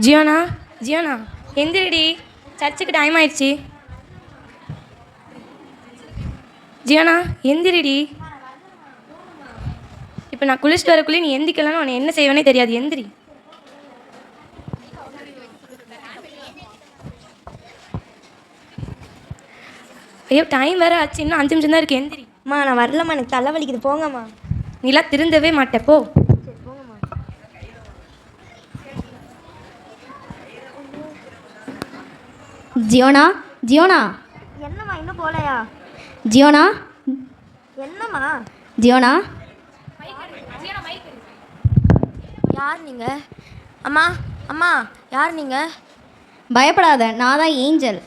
ஜியோனா? ஜியோனா எந்திரிடி. சர்ச்சுக்கு டைம் ஆயிடுச்சு. ஜியோனா எந்திரிடி. இப்போ நான் குளிச்சுட்டு வரக்குள்ளே நீ எந்திக்கலன்னு உன்னை என்ன செய்வேனே தெரியாது. எந்திரி. ஐயோ டைம் வேற ஆச்சு. இன்னும் அஞ்சு நிமிஷம் தான் இருக்கு. எந்திரி. அம்மா நான் வரலம்மா. எனக்கு தலை வலிக்குது. போங்கம்மா. நீலாம் திருந்தவே மாட்டே. போ. ஜியோனா? ஜியோனா? என்னம்மா இன்னும் போகலையா ஜியோனா? என்னம்மா? ஜியோனா? யார் நீங்கள் அம்மா அம்மா யார் நீங்கள் பயப்படாத நான் தான் ஏஞ்சல்.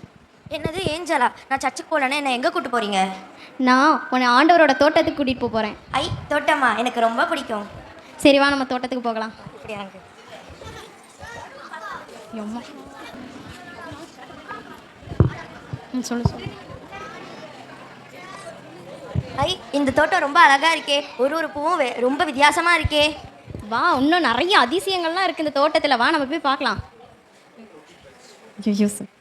என்னது ஏஞ்சலா? நான் சர்ச்சுக்கு போகலன்னா என்ன எங்கே கூட்டு போகிறீங்க நான் உன்னை ஆண்டவரோட தோட்டத்துக்கு கூட்டிகிட்டு போக போகிறேன் ஐ தோட்டம்மா எனக்கு ரொம்ப பிடிக்கும். சரி வா நம்ம தோட்டத்துக்கு போகலாம். இப்படி எனக்கு. எம்மா. ம், சொல்லு ஐ இந்த தோட்டம் ரொம்ப அழகா இருக்கே. ஒரு ஒரு பூவும் ரொம்ப வித்தியாசமா இருக்கே. வா இன்னும் நிறைய அதிசயங்கள்லாம் இருக்குது இந்த தோட்டத்தில். வா நம்ம போய் பார்க்கலாம். ஐயோ சார்.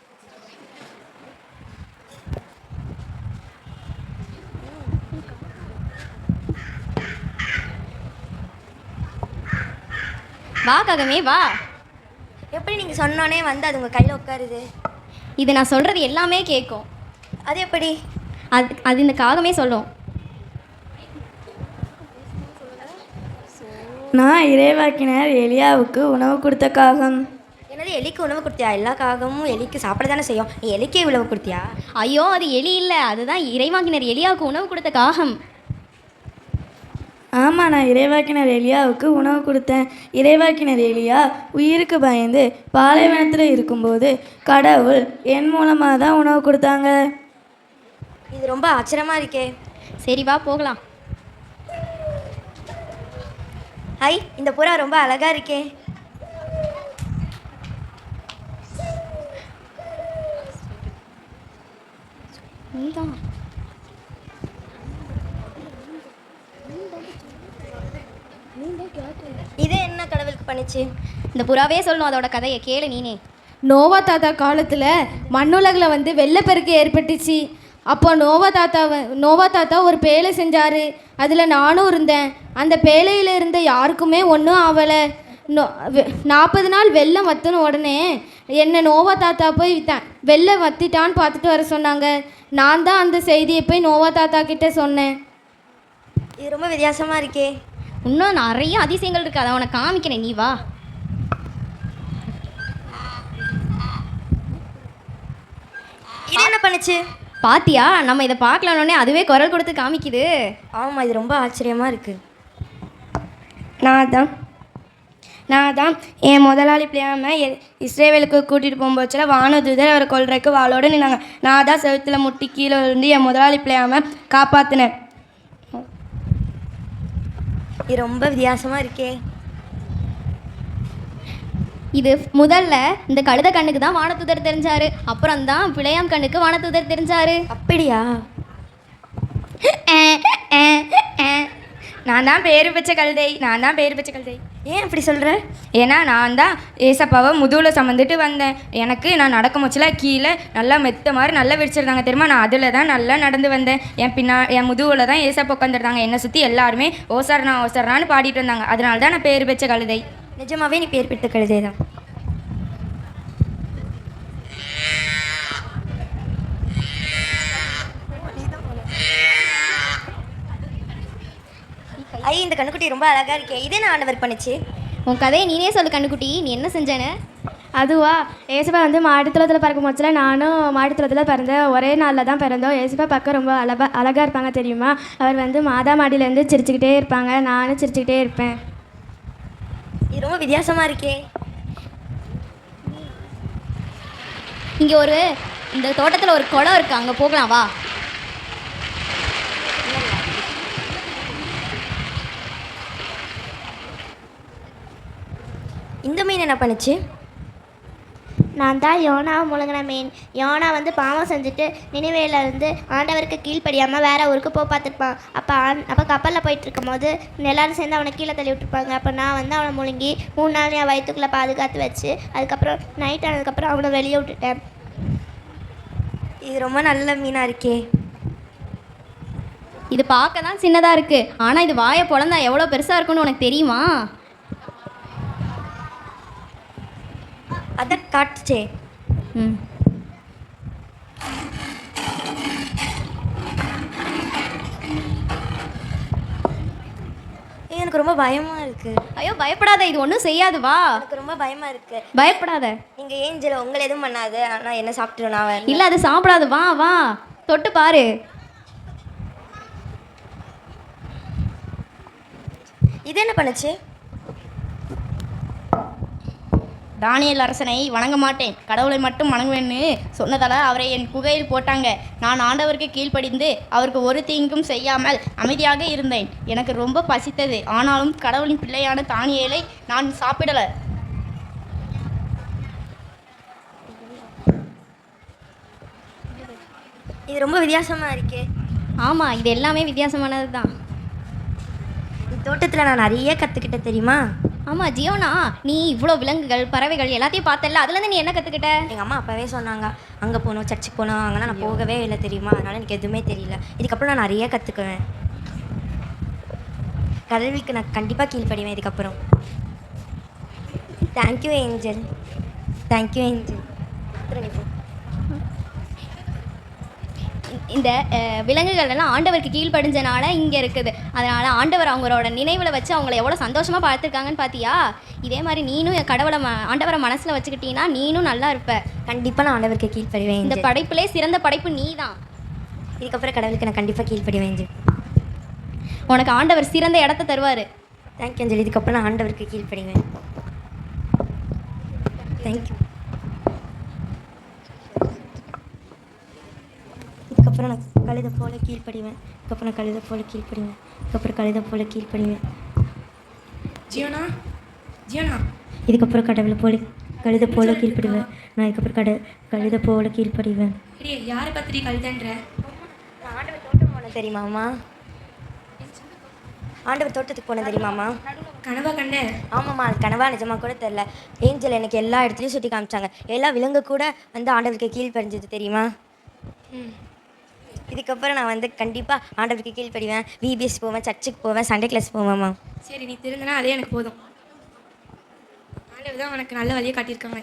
வா ககமே வா. எப்படி நீங்கள் சொன்னோன்னே வந்து அது உங்கள் கையில் உட்காருது? இது நான் சொல்கிறது எல்லாமே கேட்கும் அது எப்படி? அது அது இந்த காகமே சொல்லும். நான் இறைவாக்கினர் எலியாவுக்கு உணவு கொடுத்த காகம். என்னது எலிக்கு உணவு கொடுத்தியா? எல்லா காகமும் எலிக்கு சாப்பிட தானே செய்யும். நீ எலிக்கே உணவு கொடுத்தியா? ஐயோ அது எலி இல்லை. அதுதான் இறைவாக்கினர் எலியாவுக்கு உணவு கொடுத்த காகம். ஆமாம் நான் இறைவாக்கினர் எலியாவுக்கு உணவு கொடுத்தேன். இறைவாக்கினர் எலியா உயிருக்கு பயந்து பாலைவனத்தில் இருக்கும்போது கடவுள் என் மூலமாக தான் உணவு கொடுத்தாங்க. இது ரொம்ப ஆச்சரியமாக இருக்கே. சரி வா போகலாம். ஹை இந்த புறா ரொம்ப அழகாக இருக்கே. நீதான் இது என்ன பண்ணுச்சு இந்த புறாவே சொல்லும் அதோட கதையை கேளு நீனே. நோவா தாத்தா காலத்தில் மண்ணுலகில் வந்து வெள்ளப்பெருக்கு ஏற்பட்டுச்சு. அப்போ நோவா தாத்தா நோவா தாத்தா ஒரு பேழை செஞ்சார். அதில் நானும் இருந்தேன். அந்த பேழையில் இருந்த யாருக்குமே ஒன்றும் ஆகலை நோ நாற்பது நாள் வெள்ளம் வத்தின உடனே என்னை நோவா தாத்தா போய் த வெள்ளம் வத்திட்டான்னு பார்த்துட்டு வர சொன்னாங்க. நான் தான் அந்த செய்தியை போய் நோவா தாத்தா கிட்ட சொன்னேன். இது ரொம்ப வித்தியாசமா இருக்கே. இன்னும் நிறைய அதிசயங்கள் இருக்கு. அதை உனக்கு காமிக்கிறேன். நீ வா. இது என்ன பண்ணுச்சு? பாத்தியா? நம்ம இதை பார்க்கலான்னே அதுவே குரல் கொடுத்து காமிக்குது. ஆமாம் இது ரொம்ப ஆச்சரியமா இருக்கு. நான் தான் நான் தான் என் முதலாளி பிள்ளையாமல் இஸ்ரேவேலுக்கு கூட்டிகிட்டு போகும்போதுல வானதூதர் அவரை கொல்றதுக்கு வாளோடு நின்னாங்க. நான் தான் செவுத்துல முட்டி கீழே இருந்து என் முதலாளி பிள்ளையாமல் காப்பாற்றினேன் இது ரொம்ப வித்தியாசமா இருக்கே. இது முதல்ல இந்த கழுத கண்ணுக்கு தான் வானத்துதர் தெரிஞ்சாரு. அப்புறம் தான் பிழையாம் கண்ணுக்கு வானத்துதர் தெரிஞ்சாரு. அப்படியா? நான் தான் பேர் வச்ச கழுதை நான் தான் பேர் வச்ச கழுதை. ஏன் அப்படி சொல்கிற ஏன்னா நான் தான் ஏசப்பாவை முதுகில் சுமந்துட்டு வந்தேன். எனக்கு நான் நடக்க முச்சில கீழே நல்லா மெத்த மாதிரி நல்லா விரிச்சிருந்தாங்க. தெரியுமா? நான் அதில் தான் நல்லா நடந்து வந்தேன். என் பின்னா என் முதுகில் தான் ஏசப்பா உட்காந்துருந்தாங்க என்னை சுற்றி எல்லாருமே ஓசரணா ஓசரணான்னு பாடிட்டு வந்தாங்க அதனால தான் நான் பேர் வச்ச கழுதை. நிஜமாகவே நீ பேர் பெற்ற கழுதை தான் ஐ இந்த கண்ணுக்குட்டி ரொம்ப அழகா இருக்கே. இதே நான் ஆண்டவர் பண்ணுச்சு? உன் கதையை நீனே சொல்லு கண்ணுக்குட்டி. நீ என்ன செஞ்சேன்னு அதுவா ஏசப்பா வந்து மாடித்தளத்தில் பிறக்கும் போச்சுல நானும் மாடித்தளத்தில் பிறந்தேன் ஒரே நாளில் தான் பிறந்தோம். ஏசப்பா பார்க்க ரொம்ப அழகா அழகாக இருப்பாங்க தெரியுமா? அவர் வந்து மாதா மாடியிலேருந்து சிரிச்சுக்கிட்டே இருப்பாங்க. நானும் சிரிச்சுக்கிட்டே இருப்பேன். இது ரொம்ப வித்தியாசமா இருக்கே. இங்கே ஒரு இந்த தோட்டத்தில் ஒரு குளம் இருக்கு. அங்கே போகலாம் வா. இந்த மீன் என்ன பண்ணுச்சு? நான் தான் யோனாவை முழுங்கின மீன். யோனா வந்து பாவம் செஞ்சுட்டு நினைவேல இருந்து ஆண்டவருக்கு கீழ்ப்படியாமல் வேற ஊருக்கு போக பார்த்துருப்பான். அப்போ ஆண் அப்போ கப்பலில் போயிட்டு இருக்கும்போது எல்லாரும் சேர்ந்து அவனை கீழே தள்ளி விட்டுருப்பாங்க. அப்போ நான் வந்து அவனை முழுங்கி மூணு நாள் என் வயிற்றுக்குள்ளே பாதுகாத்து வச்சு அதுக்கப்புறம் நைட் ஆனதுக்கப்புறம் அவனை வெளியே விட்டுட்டேன். இது ரொம்ப நல்ல மீனாக இருக்கே. இது பார்க்க தான் சின்னதாக இருக்குது ஆனால் இது வாயை பொழந்தா எவ்வளோ பெருசாக இருக்குன்னு உனக்கு தெரியுமா? அதை காட்டுச்சே ம் ஏய், எனக்கு ரொம்ப பயமாக இருக்குது ஐயோ பயப்படாத இது ஒன்றும் செய்யாது வா. எனக்கு ரொம்ப பயமாக இருக்குது பயப்படாத. நீங்கள் ஏஞ்சல் உங்களை எதுவும் பண்ணாது. ஆனால் என்ன சாப்பிட்டுருவேன் நான். இல்லை அது சாப்பிடாது. வா வா. தொட்டு பாரு. இது என்ன பண்ணுச்சு? தானியல் அரசனை வணங்க மாட்டேன். கடவுளை மட்டும் வணங்குவேன்னு சொன்னதால் அவரை என் குகையில் போட்டாங்க. நான் ஆண்டவருக்கு கீழ்ப்படிந்து அவருக்கு ஒரு தீங்கும் செய்யாமல் அமைதியாக இருந்தேன். எனக்கு ரொம்ப பசித்தது. ஆனாலும் கடவுளின் பிள்ளையான தானியேலை நான் சாப்பிடல. இது ரொம்ப வித்தியாசமாக இருக்கே. ஆமாம் இது எல்லாமே வித்தியாசமானது தான் இந்த தோட்டத்தில் நான் நிறைய கற்றுக்கிட்டேன் தெரியுமா? ஆமாம் ஜியோனா நீ இவ்வளோ விலங்குகள் பறவைகள் எல்லாத்தையும் பார்த்தல அதுலேருந்து நீ என்ன கற்றுக்கிட்ட எங்கள் அம்மா அப்போவே சொன்னாங்க அங்கே போகணும் சர்ச்சுக்கு போகணும் அங்கெல்லாம் நான் போகவே இல்லை தெரியுமா? அதனால் எனக்கு எதுவுமே தெரியல. இதுக்கப்புறம் நான் நிறைய கற்றுக்குவேன் கடவுளுக்கு நான் கண்டிப்பாக கீழ்ப்படிவேன் இதுக்கப்புறம். தேங்க்யூ ஏஞ்சல் தேங்க்யூ ஏஞ்சல் அப்புறம் நீ போ. இந்த விலங்குகள் எல்லாம் ஆண்டவருக்கு கீழ்ப்படிஞ்சனால இங்கே இருக்குது. அதனால் ஆண்டவர் அவங்களோட நினைவில் வச்சு அவங்கள எவ்வளோ சந்தோஷமாக பார்த்துருக்காங்கன்னு பார்த்தியா இதே மாதிரி நீனும் கடவுளை ஆண்டவரை மனசில் வச்சுக்கிட்டீங்கன்னா நீனும் நல்லா இருப்ப. கண்டிப்பாக நான் ஆண்டவருக்கு கீழ்ப்படிவேன் இந்த படைப்பிலே சிறந்த படைப்பு நீ தான் இதுக்கப்புறம் கடவுளுக்கு நான் கண்டிப்பாக கீழ்ப்படிவேன் உனக்கு ஆண்டவர் சிறந்த இடத்த தருவார். தேங்க்யூ ஏஞ்சல் இதுக்கப்புறம் நான் ஆண்டவருக்கு கீழ்ப்படிவேன். தேங்க்யூ இதுக்கப்புறம் நான் கழுதை போல கீழ்ப்படிவேன். இதுக்கப்புறம் நான் கழுதை போல கீழ்ப்படிவேன். இதுக்கப்புறம் கழுதை போல கீழ்ப்படிவேன். ஜியோனா ஜியோனா இதுக்கப்புறம் கடவுளை போல கழுதை போல கீழ்ப்படிவேன். நான் இதுக்கப்புறம் கட கழுதை போல கீழ்ப்படிவேன். யாரை பத்திரி கழுதன்ற? ஆண்டவர் தோட்டம் போனேன் தெரியுமாம்மா ஆண்டவர் தோட்டத்துக்கு போனேன் தெரியுமாம்மா கனவா கண்ட ஆமாம்மா கனவா நிஜமா கூட தெரில ஏஞ்சல் எனக்கு எல்லா இடத்துலையும் சுற்றி காமிச்சாங்க. எல்லா விலங்கு கூட வந்து ஆண்டவருக்கு கீழ்ப்படிஞ்சது தெரியுமா? இதுக்கப்புறம் நான் வந்து கண்டிப்பாக ஆண்டவருக்கு கீழ்ப்படிவேன். விபிஎஸ் போவேன் சர்ச்சுக்கு போவேன் சண்டே கிளாஸ் போவேம்மா. சரி நீ திருந்தினா அதே எனக்கு போதும். ஆண்டவர் தான் உனக்கு நல்ல வழியை காட்டியிருக்காங்க.